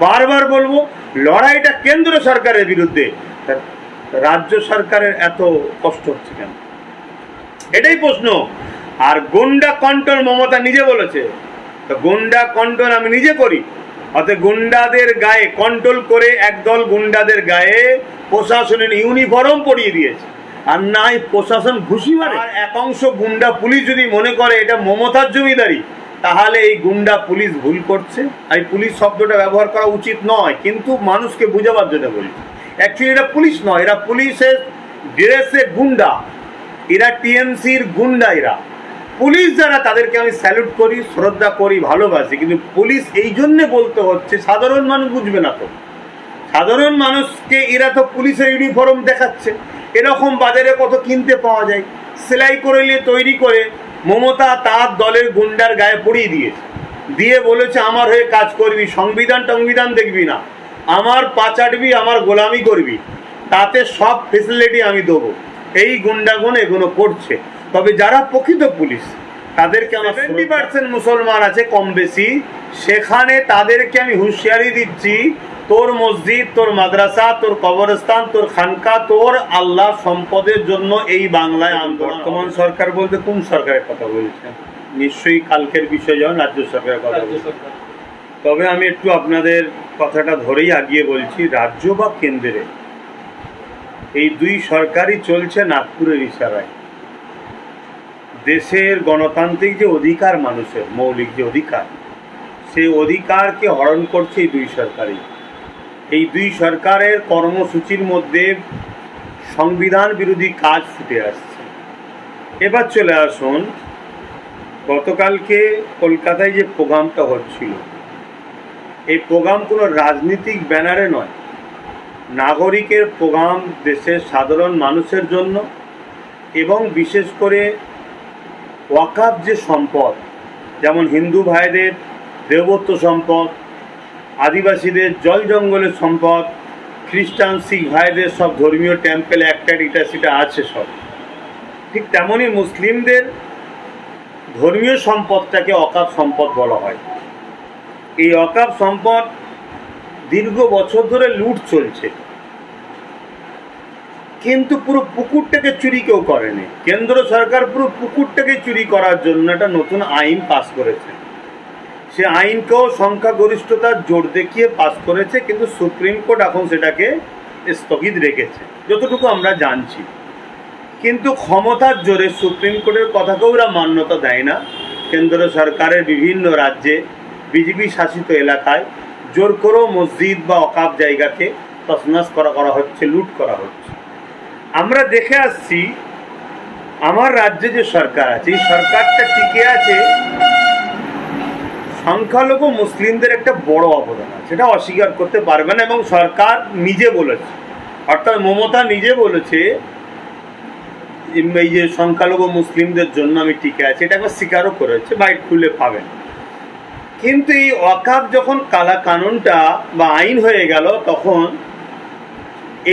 বারবার বলব, লড়াইটা কেন্দ্র সরকারের বিরুদ্ধে। রাজ্য সরকারের এত কষ্ট হচ্ছে কেন? এটাই প্রশ্ন। আর গুন্ডা কন্ট্রোল মমতা নিজে বলেছে গুন্ডা কন্ট্রোল আমি নিজে করি। অতএব গুন্ডাদের গায়ে কন্ট্রোল করে একদল গুন্ডাদের গায়ে প্রশাসনের ইউনিফর্ম পরিয়ে দিয়েছে। আর নাই প্রশাসন ঘুষি মারে। আর এক অংশ গুন্ডা পুলিশ যদি মনে করে এটা মমতার জমিদারি তাহলে এই গুন্ডা পুলিশ ভুল করছে। এই পুলিশ শব্দটা ব্যবহার করা উচিত নয়, কিন্তু মানুষকে বুঝাবার জন্য বলি। অ্যাকচুয়ালি এটা পুলিশ নয়, এরা পুলিশের ড্রেসে গুন্ডা। এরা টিএমসির গুন্ডা এরা। পুলিশ যারা, তাদেরকে আমি স্যালুট করি, শ্রদ্ধা করি, ভালোবাসি, কিন্তু পুলিশ এই জন্যে বলতে হচ্ছে, সাধারণ মানুষ বুঝবে না তো। সাধারণ মানুষকে এরা তো পুলিশের ইউনিফর্ম দেখাচ্ছে। এরকম বাজারে কত কিনতে পাওয়া যায়। সেলাই করে নিয়ে তৈরি করে মমতা তার দলের গুন্ডার গায়ে পড়িয়ে দিয়েছে দিয়ে বলেছে, আমার হয়ে কাজ করবি, সংবিধান টংবিধান দেখবি না। আমার পাচাটবি আমার গোলামি করবি। তাতে সব ফেসিলিটি আমি দেবো। এই গুন্ডাগুন এগুলো করছে। তবে যারা প্রকৃত পুলিশ, তাদেরকে আমার সেভেন্টি পার্সেন্ট মুসলমান আছে, কম বেশি। সেখানে তাদেরকে আমি হুঁশিয়ারি দিচ্ছি তোর মসজিদ তোর মাদ্রাসা তোর কবরস্থান তোর খানকা তোর আল্লাহ সম্পদের জন্য এই বাংলায় আন্দোলন। বর্তমান সরকার বলতে কোন সরকারের কথা বলছেন? নিশ্চয়ই কালকের বিষয় যখন রাজ্য সরকারের কথা বলছেন। তবে আমি একটু আপনাদের কথাটা ধরেই আগিয়ে বলছি রাজ্য বা কেন্দ্রে এই দুই সরকারই চলছে নাগপুরের ইশারায়। দেশের গণতান্ত্রিক যে অধিকার মানুষের মৌলিক যে অধিকার সেই অধিকারকে হরণ করছে এই দুই সরকারই। এই দুই সরকারের কর্মসূচির মধ্যে সংবিধান বিরোধী কাজ ফুটে আসছে। এবার চলে আসুন, গতকালকে কলকাতায় যে প্রোগ্রামটা হচ্ছিল, এই প্রোগ্রাম কোনো রাজনীতিক ব্যানারে নয়। নাগরিকের প্রোগ্রাম দেশের সাধারণ মানুষের জন্য এবং বিশেষ করে ওয়াকাফ যে সম্পদ, যেমন হিন্দু ভাইদের দেবত্ব সম্পদ আদিবাসীদের জল জঙ্গলের সম্পদ, খ্রিস্টান, শিখ ভাইদের সব ধর্মীয় টেম্পেল একটা এটা সেটা আছে সব। ঠিক তেমনই মুসলিমদের ধর্মীয় সম্পদটাকে অকাপ সম্পদ বলা হয়। এই অকাপ সম্পদ দীর্ঘ বছর ধরে লুট চলছে। কিন্তু পুরো পুকুরটাকে চুরি কেউ করেনি। কেন্দ্র সরকার পুরো পুকুরটাকে চুরি করার জন্য একটা নতুন আইন পাস করেছে। সে আইনকেও সংখ্যাগরিষ্ঠতার জোর দেখিয়ে পাস করেছে, কিন্তু সুপ্রিম কোর্ট এখন সেটাকে স্থগিত রেখেছে। যতটুকু আমরা জানছি। কিন্তু ক্ষমতার জোরে সুপ্রিম কোর্টের কথাকেও ওরা মান্যতা দেয় না। কেন্দ্র সরকারের বিভিন্ন রাজ্যে বিজেপি শাসিত এলাকায় জোর করেও মসজিদ বা অকাপ জায়গাকে তসনাস করা করা হচ্ছে, লুট করা হচ্ছে। আমরা দেখে আসছি, আমার রাজ্যে যে সরকার আছে, এই সরকারটা টিকে আছে সংখ্যালঘু মুসলিমদের একটা বড় অবদান আছে। সেটা অস্বীকার করতে পারবে না এবং সরকার নিজে বলেছে। অর্থাৎ মমতা নিজে বলেছে এই যে সংখ্যালঘু মুসলিমদের জন্য আমি টিকে আছি। এটা একবার স্বীকারও করেছে বাইট খুলে পাবেন কিন্তু এই অকাপ যখন কালা কানুনটা বা আইন হয়ে গেল, তখন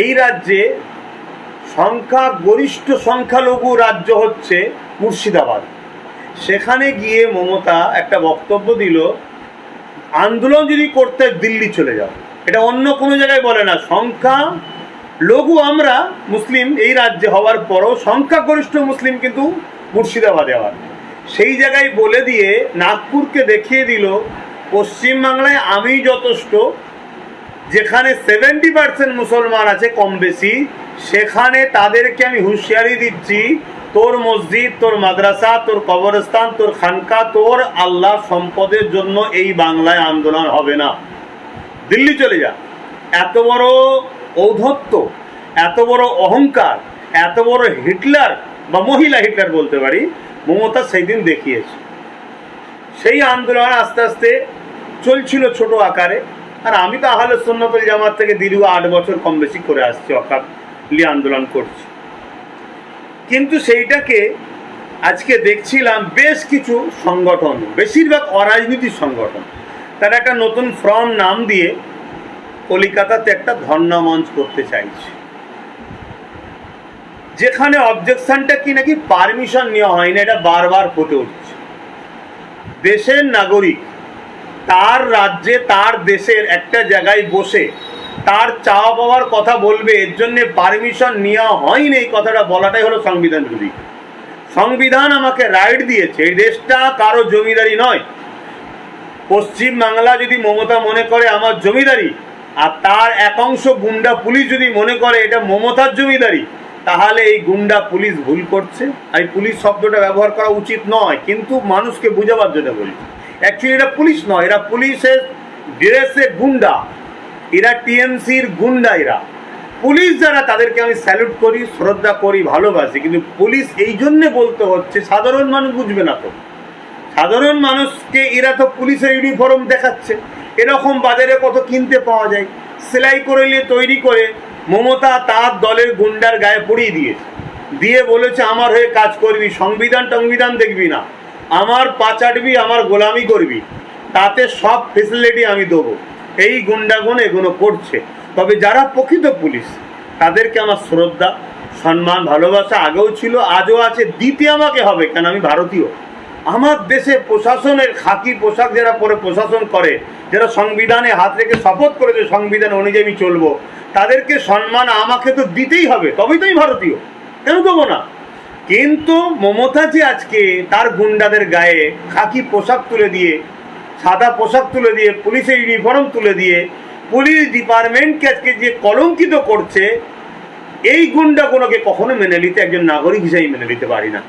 এই রাজ্যে সংখ্যা গরিষ্ঠ সংখ্যালঘু রাজ্য হচ্ছে মুর্শিদাবাদ। সেখানে গিয়ে মমতা একটা বক্তব্য দিল, আন্দোলন যদি করতে দিল্লি চলে যাও। এটা অন্য কোনো জায়গায় বলে না, সংখ্যা লঘু আমরা মুসলিম এই রাজ্যে হওয়ার পরও সংখ্যাগরিষ্ঠ মুসলিম কিন্তু মুর্শিদাবাদে হওয়ার। সেই জায়গায় বলে দিয়ে নাগপুরকে দেখিয়ে দিল, পশ্চিমবাংলায় আমি যথেষ্ট, যেখানে সেভেন্টি পার্সেন্ট মুসলমান আছে কম বেশি, সেখানে তাদেরকে আমি হুঁশিয়ারি দিচ্ছি তোর মসজিদ, তোর মাদ্রাসা, তোর কবরস্থান, তোর খানকা, তোর আল্লাহ সম্পদের জন্য এই বাংলায় আন্দোলন হবে না। দিল্লি চলে যা। এত বড় ঔদ্ধত্য, এত বড় অহংকার, এত বড় হিটলার বা মহিলা হিটলার বলতে পারি, মমতা সেই দিন দেখিয়েছে। সেই আন্দোলন আস্তে আস্তে চলছিল ছোট আকারে, আর আমি তো আহলে সুন্নতুল জামাত থেকে দীর্ঘ আট বছর কম বেশি করে আসছি অকালি আন্দোলন করছি। কিন্তু সেইটাকে আজকে দেখছিলাম বেশ কিছু সংগঠন, বেশিরভাগ অরাজনীতির সংগঠন। তারা একটা নতুন ফর্ম নাম দিয়ে কলিকাতাতে একটা ধর্ণা মঞ্চ করতে চাইছে। যেখানে অবজেকশনটা কি নাকি পারমিশন নেওয়া হয় না এটা বারবার ফুটে উঠছে। দেশের নাগরিক, তার রাজ্যে, তার দেশের একটা জায়গায় বসে তার চাওয়া পাওয়ার কথা বলবে, এর জন্য পারমিশন নেওয়া হয়নি। এই কথাটা বলাটাই হলো সংবিধান বিরোধী সংবিধান আমাকে রাইট দিয়েছে, এই দেশটা কারও জমিদারি নয়। পশ্চিম বাংলা যদি মমতা মনে করে আমার জমিদারি, আর তার একাংশ গুন্ডা পুলিশ যদি মনে করে এটা মমতার জমিদারি, তাহলে এই গুন্ডা পুলিশ ভুল করছে। আর পুলিশ শব্দটা ব্যবহার করা উচিত নয়, কিন্তু মানুষকে বুঝাবার জন্য বলি। অ্যাকচুয়ালি এটা পুলিশ নয়, এরা পুলিশের ড্রেসে গুন্ডা। এরা টিএমসির গুন্ডা এরা। পুলিশ যারা, তাদেরকে আমি স্যালুট করি, শ্রদ্ধা করি, ভালোবাসি। কিন্তু পুলিশ এই জন্যে বলতে হচ্ছে, সাধারণ মানুষ বুঝবে না তো। সাধারণ মানুষকে এরা তো পুলিশের ইউনিফর্ম দেখাচ্ছে। এরকম বাজারে কত কিনতে পাওয়া যায়। সেলাই করে নিয়ে, তৈরি করে মমতা তার দলের গুন্ডার গায়ে পড়িয়ে দিয়েছে। দিয়ে বলেছে, আমার হয়ে কাজ করবি, সংবিধান টংবিধান দেখবি না। আমার পাচাটবি আমার গোলামি করবি। তাতে সব ফেসিলিটি আমি দেবো। এই গুন্ডাগুন এগুলো করছে। তবে যারা প্রকৃত পুলিশ, তাদেরকে আমার শ্রদ্ধা, সম্মান, ভালোবাসা আগেও ছিল, আজও আছে। দিতে আমাকে হবে, কেন আমি ভারতীয়? আমার দেশে প্রশাসনের খাকি পোশাক যারা পরে প্রশাসন করে, যারা সংবিধানে হাত রেখে শপথ করেছে সংবিধান অনুযায়ী আমি চলবো, তাদেরকে সম্মান আমাকে তো দিতেই হবে, তবেই তো আমি ভারতীয়। কেন দেবো না? কিন্তু মমতা যে আজকে তার গুন্ডাদের গায়ে খাকি পোশাক তুলে দিয়ে সাদা পোশাক তুলে দিয়ে, পুলিশের ইউনিফর্ম তুলে দিয়ে পুলিশ ডিপার্টমেন্টকে আজকে যে কলঙ্কিত করছে, এই গুন্ডাগুলোকে কখনো মেনে নিতে একজন নাগরিক হিসেবে মেনে নিতে পারি না।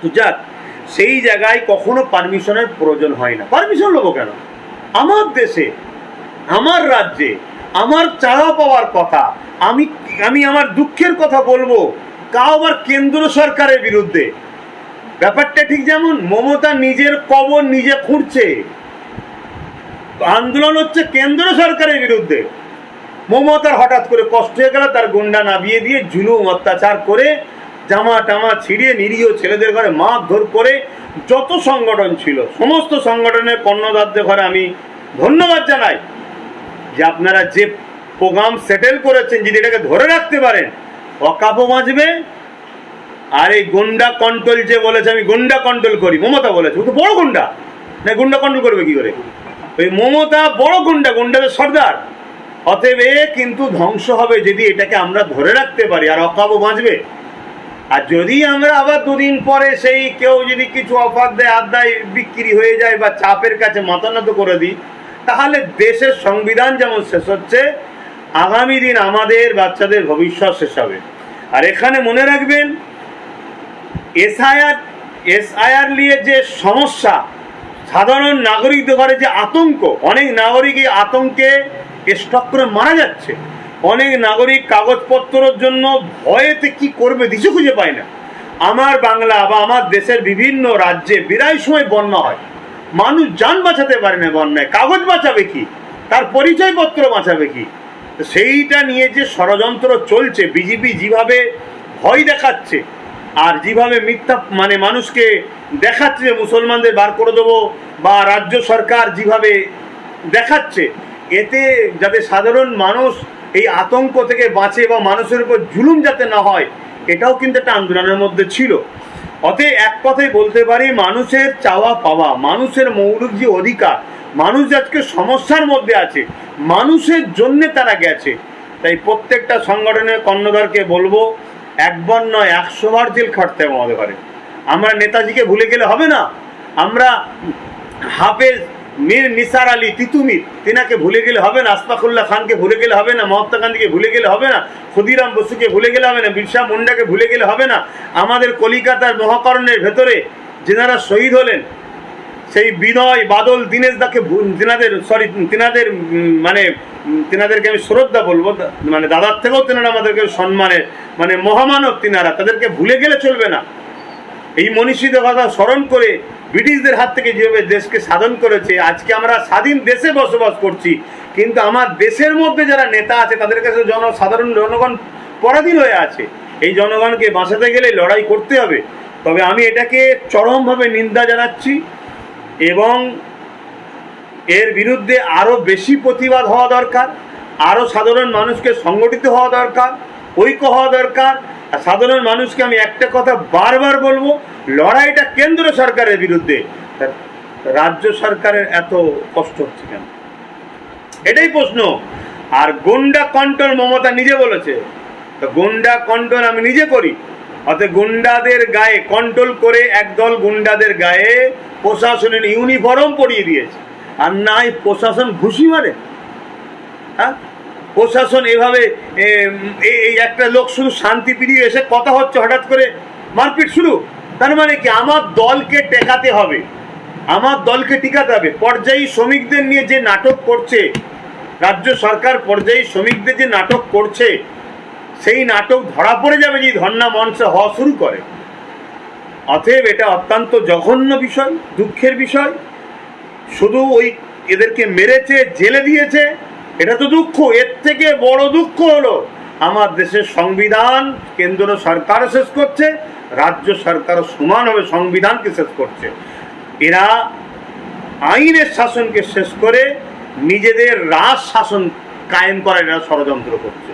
তো যাক, সেই জায়গায় কখনো পারমিশনের প্রয়োজন হয় না। পারমিশন নেব কেন? আমার দেশে, আমার রাজ্যে, আমার চাওয়া পাওয়ার কথা, আমি আমি আমার দুঃখের কথা বলব কাউ আবার কেন্দ্র সরকারের বিরুদ্ধে? ব্যাপারটা ঠিক যেমন, মমতা নিজের কবর নিজে খুঁড়ছে। আন্দোলন হচ্ছে কেন্দ্র সরকারের বিরুদ্ধে। মমতার হঠাৎ করে কষ্ট হয়ে গেল, তার গুন্ডা নামিয়ে দিয়ে জুলুম অত্যাচার করে জামা টামা ছিঁড়িয়ে নিরীহ ছেলেদের ঘরে মারধর করে যত সংগঠন ছিল, সমস্ত সংগঠনের কর্ণদারদের ঘরে আমি ধন্যবাদ জানাই যে আপনারা যে প্রোগ্রাম সেটেল করেছেন, যদি এটাকে ধরে রাখতে পারেন, অকাপও বাঁচবে, আর এই গুন্ডা কন্ট্রোল যে বলেছে, আমি গুন্ডা কন্ট্রোল করি, মমতা বলেছে, ও তো বড় গুন্ডা, না গুন্ডা কন্ট্রোল করবে কি করে? ওই মমতা বড় গুন্ডা, গুন্ডাদের সর্দার। অতএব কিন্তু ধ্বংস হবে যদি এটাকে আমরা ধরে রাখতে পারি আর অকাবও বাঁচবে। আর যদি আমরা আবার দুদিন পরে সেই কেউ যদি কিছু অফার দেয় আদায় বিক্রি হয়ে যায় বা চাপের কাছে মাতানত করে দিই, তাহলে দেশের সংবিধান যেমন শেষ হচ্ছে, আগামী দিন আমাদের বাচ্চাদের ভবিষ্যৎ শেষ হবে। আর এখানে মনে রাখবেন, এসআইআর এসআইআর নিয়ে যে সমস্যা সাধারণ নাগরিকদের ঘরে যে আতঙ্ক, অনেক নাগরিক এই আতঙ্কে স্টক করে মারা যাচ্ছে। অনেক নাগরিক কাগজপত্রের জন্য ভয়েতে কি করবে দিশে খুঁজে পায় না। আমার বাংলা বা আমার দেশের বিভিন্ন রাজ্যে বিরাই সময় বন্যা হয়। মানুষ যান বাঁচাতে পারে না বন্যায়। কাগজ বাঁচাবে কি? তার পরিচয়পত্র বাঁচাবে কি? সেইটা নিয়ে যে ষড়যন্ত্র চলছে, বিজেপি যেভাবে ভয় দেখাচ্ছে আর যেভাবে মিথ্যা মানে মানুষকে দেখাচ্ছে, মুসলমানদের বার করে দেবো, বা রাজ্য সরকার যেভাবে দেখাচ্ছে, এতে যাতে সাধারণ মানুষ এই আতঙ্ক থেকে বাঁচে বা মানুষের উপর জুলুম যাতে না হয়, এটাও কিন্তু একটা আন্দোলনের মধ্যে ছিল। অতএব এক কথাই বলতে পারি, মানুষের চাওয়া পাওয়া, মানুষের মৌলিক যে অধিকার, মানুষ আজকে সমস্যার মধ্যে আছে, মানুষের জন্যে তারা গেছে। তাই প্রত্যেকটা সংগঠনের কর্ণধারকে বলব একবার নয়, একশো বার জেল খাটতে হবে আমাদের ঘরে। আমরা নেতাজিকে ভুলে গেলে হবে না। আমরা হাফেজ মীর নিসার আলী তিতুমির, তেনাকে ভুলে গেলে হবে না আস্তাকুল্লাহ খানকে ভুলে গেলে হবে না, মহাত্মা গান্ধীকে ভুলে গেলে হবে না, ক্ষুদিরাম বসুকে ভুলে গেলে হবে না, বিরসা মুন্ডাকে ভুলে গেলে হবে না। আমাদের কলিকাতার মহাকরণের ভেতরে যেনারা শহীদ হলেন সেই বিনয় বাদল দীনেশ দাকে তিনাদের সরি তিনাদের মানে তিনাদেরকে আমি শ্রদ্ধা বলব মানে দাদার থেকেও তিনারা আমাদেরকে সম্মানের মানে মহামানব তিনারা, তাদেরকে ভুলে গেলে চলবে না। এই মনীষীদের কথা স্মরণ করে ব্রিটিশদের হাত থেকে যেভাবে দেশকে সাধন করেছে, আজকে আমরা স্বাধীন দেশে বসবাস করছি, কিন্তু আমার দেশের মধ্যে যারা নেতা আছে, তাদের কাছে জন, সাধারণ জনগণ পরাধীন হয়ে আছে। এই জনগণকে বাঁচাতে গেলে লড়াই করতে হবে। তবে আমি এটাকে চরমভাবে নিন্দা জানাচ্ছি। এবং এর বিরুদ্ধে আরও বেশি প্রতিবাদ হওয়া দরকার আরও সাধারণ মানুষকে সংগঠিত হওয়া দরকার, ঐক্য হওয়া দরকার। আর সাধারণ মানুষকে আমি একটা কথা বারবার বলব, লড়াইটা কেন্দ্র সরকারের বিরুদ্ধে। রাজ্য সরকারের এত কষ্ট হচ্ছে কেন? এটাই প্রশ্ন। আর গুন্ডা কন্ট্রোল মমতা নিজে বলেছে। তো গুন্ডা কন্ট্রোল আমি নিজে করি। অতএব গুন্ডাদের গায়ে কন্ট্রোল করে একদল গুন্ডাদের গায়ে প্রশাসনের ইউনিফর্ম পরিয়ে দিয়েছে। আর নাই, প্রশাসন ঘুষি মারে। হ্যাঁ? প্রশাসন এভাবে এই একটা লোক শুধু শান্তি ফিরিয়ে এসে কথা হচ্ছে, হঠাৎ করে মারপিট শুরু। তার মানে কি? আমার দলকে টেকাতে হবে। আমার দলকে টিকাতে হবে। পর্যায়ী শ্রমিকদের নিয়ে যে নাটক করছে, রাজ্য সরকার পর্যায়ী শ্রমিকদের যে নাটক করছে, সেই নাটক ধরা পড়ে যাবে যদি ধর্না মঞ্চে হওয়া শুরু করে। অতএব এটা অত্যন্ত জঘন্য বিষয়, দুঃখের বিষয়। শুধু ওই এদেরকে মেরেছে, জেলে দিয়েছে, এটা তো দুঃখ, এর থেকে বড় দুঃখ হলো, আমার দেশের সংবিধান কেন্দ্র সরকারও শেষ করছে, রাজ্য সরকারও সমানভাবে সংবিধানকে শেষ করছে। এরা আইনের শাসনকে শেষ করে নিজেদের রাজ শাসন কায়েম করার এরা ষড়যন্ত্র করছে।